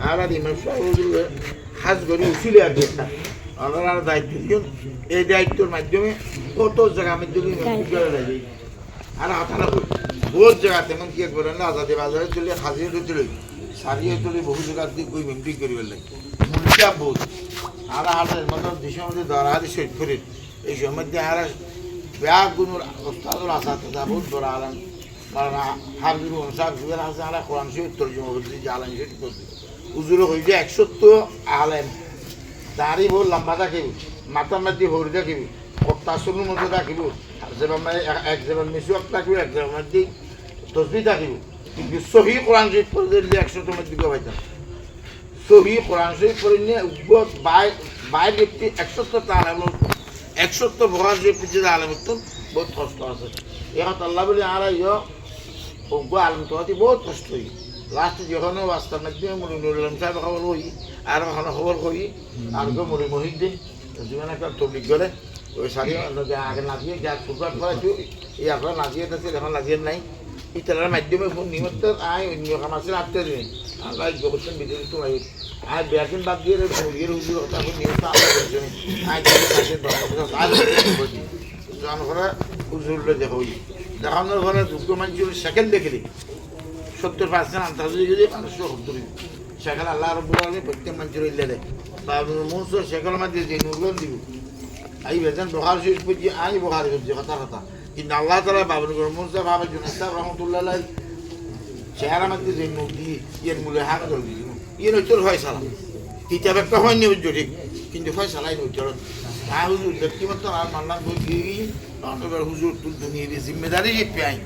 আর আর ইমাম হাজ করি উচিলে আর একটা ওনারা দায়িত্ব দিন এই দায়িত্বের মাধ্যমে কত জায়গা লাগে আর হাতারা করি বহুত জায়গা তেমন কি করে না আজাদি বাজারে চলে হাজির চলে সারিয়ে চলে বহু জায়গা মেমটি করি লাগে। মুলিকা বহুত। আর আর মতো দেশের মধ্যে ধরা হাতে শহীদ এই সময় মধ্যে আর বেয়া গুণর ওস্তাদুল আসাদ বহুত বড় আলম মারানা হাফিজুল মনসাব জুবের হাসান আলা কোরআন শরীফ তর্জমা যে আলম শরীফ করতে। উজুরে হইছে একশো তো আলেম। দাড়ি বহু লম্বা থাকিব, মাথা মাতি সৰু থাকিব চুলৰ মতে থাকিব, এক যেবাৰ মিচুৱাক থাকিব, এক মাতি তসবি থাকিব। কিন্তু চহী কোরআন শরীফ দিলে একশো তোমার দিকে পাইতাম। চহী কোরআন শরীফ নিয়ে বাই বাই ব্যক্তি একসত্তর আলম একসত্তর কোরআন শরীফ পিছিয়ে আলম বহুত কষ্ট আছে। এখন আল্লাহ বলে, আর ইয় অজ্ঞ আলম তো বহুত কষ্ট হই লাস্টে যখন বাস্তার মাধ্যমে মুড়ি নুরুল আলম সাহেব খবর হই আর ওখানে খবর করি আর গো মুড়ি মহিদ্দিন জীবনে একটা তবলিক করে ওই শাড়ি আগে নাচিয়ে যা সুপার করেছি ইয়ার পরে নাচিয়ে দিচ্ছে এখন নাচিয়ে নাই ইতালার মাধ্যমে ফোন নিমত্ত আয় অন্য কাম আছে রাখতে দিন আল্লাহ জগতের বিদেশে তো আই আয় বেয়াকিন বাদ দিয়ে মুরগির হুজুর কথা এখন নিয়মিত আল্লাহ করছে আয় জন করে হুজুরলে দেখো দেখানোর ঘরে দুঃখ মানুষের সেকেন্ড দেখে দিই সত্তর পার্সেন্ট আন্তর্জাতিক যদি মানুষের সত্তর সেখানে আল্লাহ রব্বুল আলমী প্রত্যেক মানুষের ইল্লে দেয় মনসুর সেখানে মধ্যে যে নুরগুলো দিব। আই বেতন বহার শরীফ পুজি আই বহার করছে কথা কথা। কিন্তু আল্লাহ তালা বাবুল মনসুর বাবা জুনাদ সাহেব রহমতুল্লাহ চেহারা মধ্যে যে নূর দিয়ে ইয়ের মূলে হাত ধরে দিয়েছিল ইয়ে নৈতর ফয়সালা। কিতাব একটা হয়নি বুঝছ ঠিক, কিন্তু ফয়সালাই নৈতর আর হুজুর ব্যক্তিগত আর মান্নার বই গিয়ে এবার হুজুর তুল দুনিয়ে দিয়ে জিম্মেদারি আই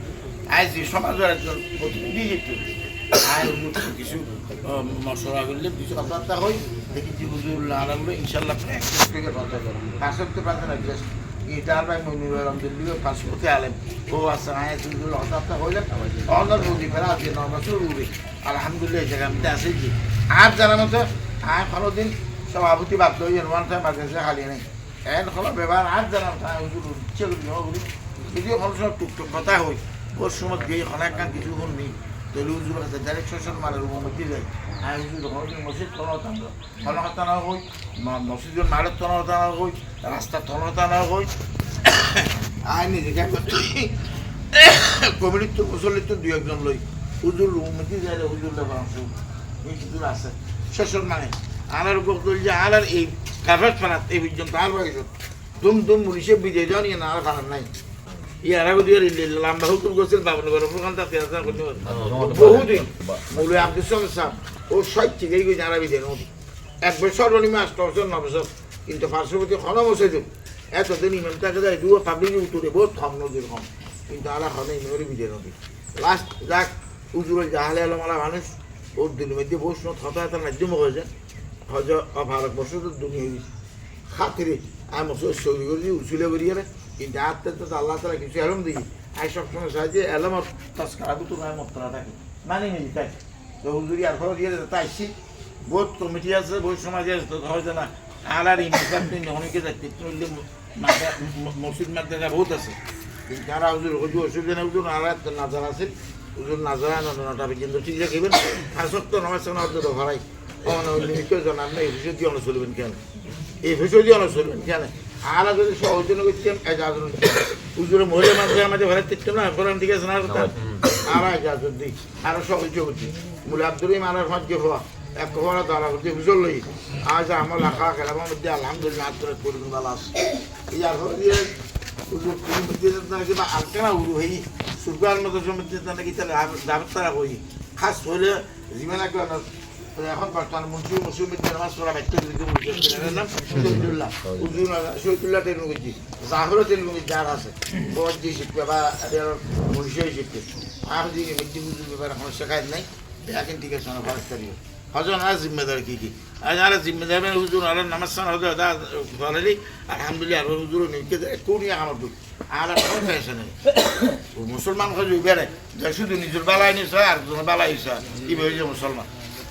আজ সমাজের একজন প্রতিনিধি জিতবে আয় হুজুর কিছু মশলা করলে কিছু কথাবার্তা হয়। দেখি যে হুজুর লাগাগুলো ইনশাল্লাহ কথা করে পাঁচ না জাস্ট এটার ভাই মনির আলহামদুলিল্লাহ পাঁচ করতে আলেন ও আছে আয় হুজুর, কথাবার্তা হইলে অন্য রুগী ফেরা আছে ন বছর রুগী আলহামদুলিল্লাহ, এই জায়গা আমি আছে কি আর জানার মতো, আয় কোনোদিন সভাপতি বাধ্য হয়ে ওয়ান টাইম বাজেছে খালি নেই। এন হলো ব্যবহার আর জানার কথা হুজুর, ইচ্ছে করি হবি যদিও কোনো সময় টুকটুক কথা হই ওর সময় গিয়ে অনেক গান কিছু শুননি তৈরি হুজুর আছে ডাইরেক্ট শোষণ মারে রুমের মধ্যে আয় হুজুর কোনোদিন মসজিদ তনহতান তনহতা না হই মসজিদের মারের তনহতা না হই রাস্তার তনহতা না হই আয় নিজেকে কমিটির তো মুসল্লির দুই একজন লই রুমের মধ্যে যাই রে হুজুর লেবার অংশ কিছু আছে, শোষণ মানে। আনার উপর যে আর আর এই কাফের ফানাত এই পর্যন্ত আর বয়স দুম দুম মুনিশে বিজয় যাও নিয়ে না আর ফানার নাই ইয়ারা গদি আর লম্বা হুকুম করছিল বাবন গরম ফুকান তাতে আছে করতে বহুদিন মৌলী আব্দুল সালাম সাহেব ও সব ঠিকই গেছে আর বিজয় নদী এক বছর সর্বনিম্ন আষ্ট বছর ন বছর কিন্তু পার্শ্ববর্তী খন বছর দিন এতদিন ইমাম তাকে যায় দু পাবলিক উঠে বহুত কম নদীর কম কিন্তু আর এখন ইমামের বিজয় নদী লাস্ট যাক উজুরে জাহালে আলমালা মানুষ ওর দিনের মধ্যে বৈষ্ণব হতা হতার মাধ্যম হয়েছে হজ ভারতবর্ষ তো দুনিয়া খাতিরে আমি মসজিদ সৌদি করি উচুলে গেলে কিন্তু আত্মে তো আল্লাহ তালা কিছু এলম দিই আই সবসময় সাহায্যে এলমত তস্কারা বুতুর গায়ে মতরা থাকে। মানে মিলি থাকে তো হুজুরি আর ফলে দিয়ে তাইছি বহুত কমিটি আছে, বহুত সমাজে আছে। তো হয়তো না আর আর ইনসান অনেকে যাচ্ছে মসজিদ মাদ্রাসা বহুত আছে। কিন্তু যারা হুজুর হুজুর অসুবিধা নেই হুজুর আর নাজার আছে হুজুর নাজারা নটা পর্যন্ত ঠিক রাখিবেন আর সত্য নমাজ অন লিমিট জানান না এই বিষয় দিয়ে চলবেন কেন? এই বিষয় দিয়ে চলবেন কেন? আর যদি সহজন্য করতাম এজাজ হুজুরে মহিলা মানুষের আমাদের ঘরে তিরতাম না কোরআন না আর কথা? আর এজাজত দিই আর সহজ করছি। মুলে আব্দুল রহিম আর ভাগ্য হওয়া এক হওয়ার দ্বারা করতে হুজুর লই। আজ আমার লেখা খেলাবার মধ্যে আলহামদুলিল্লাহ আত্মরাত করে দিন ভালো আছে ইয়ার ফলে দিয়ে হুজুর তুমি মধ্যে নাকি বা হই? সুরকার মতো সমুদ্রে নাকি তাহলে দাবত তারা হই? খাস হলে জীবনে এখন বর্তমান মন্ত্রী মুসলিমের নামাজ পড়া ব্যক্ত নাম শহীদুল্লাহ। শহীদুল্লাহ তেলু গেছি জাহরও তেলু গেছি যার আছে। বড় দিয়ে শিখবে বা মনীষই শিখবে। আর দিকে মধ্যে হুজুর ব্যাপারে কোনো শেখায় নাই এখন ঠিক আছে খরচ করিও হজন আর জিম্মেদার কি কি? আর আর জিম্মেদার মানে হুজুর আর নামাজ সান হজর দা ফলালি আলহামদুলিল্লাহ, আর হুজুর নিকে কোনি আমার দুই আর কোনো ফ্যাশন নেই মুসলমান কাজ বেড়ে শুধু নিজের বেলায় নিছে, আর বেলায় ইসা কি হয়েছে মুসলমান?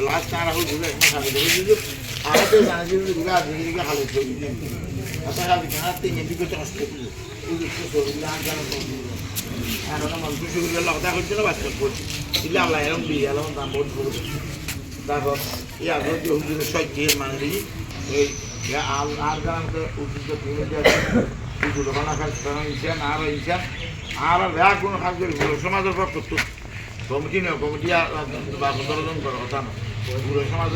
লাস্ট আর হুজুর একটা খালি দেবে হুজুর আর তো জানা যে দিকে আগে দিকে খালি ছবি দিয়ে আচ্ছা খালি হাত থেকে এদিকে তো কষ্ট হুজুর তো ছবি দিয়ে আর জানা আর ওরা মানুষ সুবিধার লগ দেখা হচ্ছে না বাচ্চা করছি দিলে আল্লাহ এরকম দিয়ে দাম বোধ করবে তারপর এই আগে যে হুজুরের সজ্জের মানে দিই এই আর আর ভুলে যায় হুজুর ওখানে খাস ইনসান আর ইনসান আর ব্যাগ কোনো করি সমাজের করতো কমিটি নেই কমিটি আর দর্জন করার কথা না। আর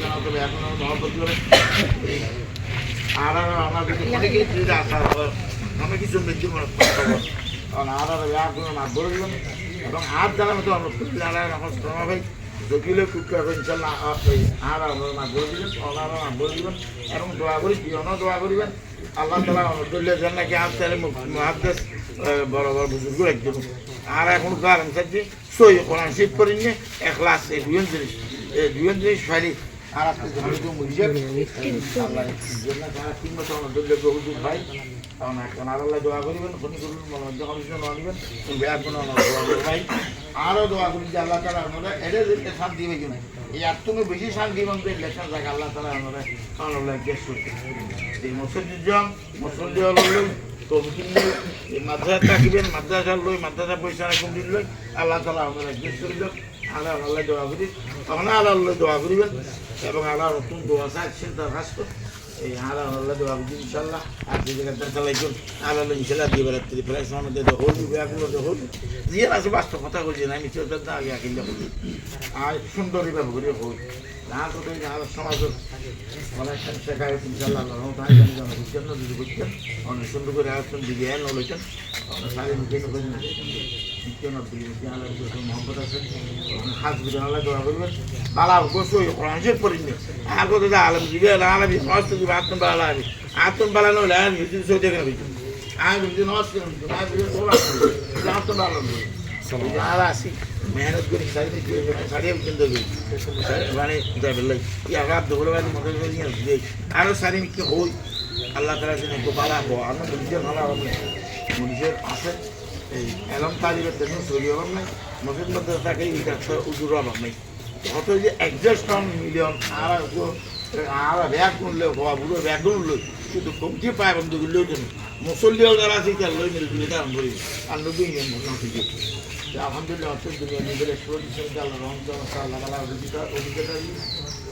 জানা তো ব্যাগ কোনো মহব্বত করে আর আর আমার কিন্তু আসা অনেক কিছু মৃত্যু কারণ আর আর ব্যাগ কোনো মাছ বলে এবং আর যারা মতো আর এখন ভাই জটিলে কুকুর ইনশাল্লাহ আর আপনার মাছ বলে দিবেন ওনারা মাছ বলে দিবেন, এবং দোয়া করি, জীবনও দোয়া করিবেন। আল্লাহ তালা অনুদুল্লাহ যেন নাকি আর তাহলে মহাদেশ বড় বুজুর্গ একজন আর এখন কারণ চাচ্ছি সই কোরআন শিব করিনি এক লাখ এই দুজন জিনিস এই দুজন জিনিস ফাইলি আর আপনি একটু মুজিয়ে আল্লাহ তিন বছর অনুদুল্লাহ হুজুর ভাই। তখন এখন আর আল্লাহ দোয়া করিবেন খনি করুন মনোরঞ্জন কমিশন নিবেন বেয়া কোনো দোয়া দোয়া করি যে আল্লাহ তালা আমরা এটা শান্তি এই আর তুমি বেশি শান্তি বন্ধু ইলেকশন থাকে আল্লাহ তালা গেস্ট করতে এই মসজিদ জন মসজিদ লই কমিটি লই এই মাদ্রাসা থাকিবেন, মাদ্রাসা লই মাদ্রাসা পয়সা দিন লই আল্লাহ তালা আমরা গেস্ট করিল আল্লাহ আল্লাহ দোয়া করি তখন আল্লাহ দোয়া করিবেন এবং আল্লাহ নতুন দোয়া চাইছেন তার এই আল্লাহ আল্লাহ দোয়া করি ইনশাল্লাহ আর যে জায়গায় চালাইছেন, আল্লাহ ইনশাল্লাহ দিয়ে বেড়াতে প্রায় সময় দিয়ে হল বিবাহগুলো হল। দিয়ে আছে বাস্তব কথা বলছি না, আমি চোখের না আগে আকিল আর সুন্দর বিবাহ করে হল না তো আর সমাজের অনেক শেখায় ইনশাল্লাহ তাই জানি বুঝছেন না যদি বুঝছেন অনেক সুন্দর করে আসছেন দিদি হ্যাঁ নলেছেন অনেক সারি মুখে মেহনত করি সারি সারিয়ে কিন্তু মানে আরও সারি কি হই। আল্লাহ তালা বালা হো আমরা মনুষ্যের ভালো হবে মনুষ্যের আছে। এই এলম তালিবের জন্য সরি অভাব নাই, মসজিদ এটা উজুর অভাব নেই। কত যে একজাস্ট মিলিয়ন, আর আর ব্যাগ গুনলে হওয়া বুড়ো ব্যাগ গুনলো, কিন্তু কমতি পায় বন্ধু গুনলেও জন্য। মুসল্লিও যারা আছে, তার লই মিলে দিলে তার ধরি আর নদী আলহামদুলিল্লাহ দুনিয়া নিজের হিসেবে আল্লাহ রহমত, আল্লাহ অভিজ্ঞতা অভিজ্ঞতা